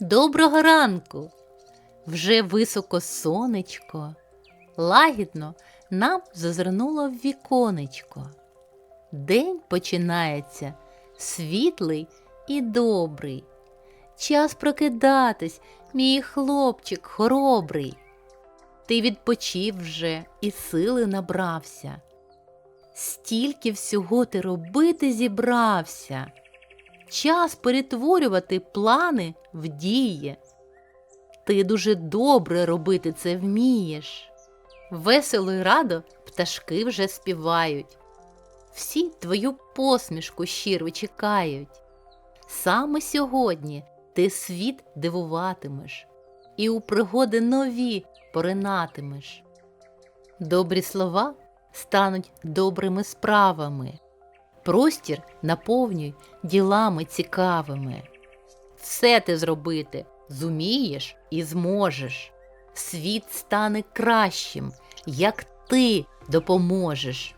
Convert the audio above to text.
Доброго ранку! Вже високо сонечко, лагідно нам зазирнуло в віконечко. День починається світлий і добрий. Час прокидатись, мій хлопчик хоробрий. Ти відпочив вже і сили набрався. Стільки всього ти робити зібрався. Час перетворювати плани в дії. Ти дуже добре робити це вмієш. Весело й радо пташки вже співають. Всі твою посмішку щиро чекають. Саме сьогодні ти світ дивуватимеш і у пригоди нові поринатимеш. Добрі слова стануть добрими справами. Простір наповнюй ділами цікавими. Все ти зробити зумієш і зможеш. Світ стане кращим, як ти допоможеш.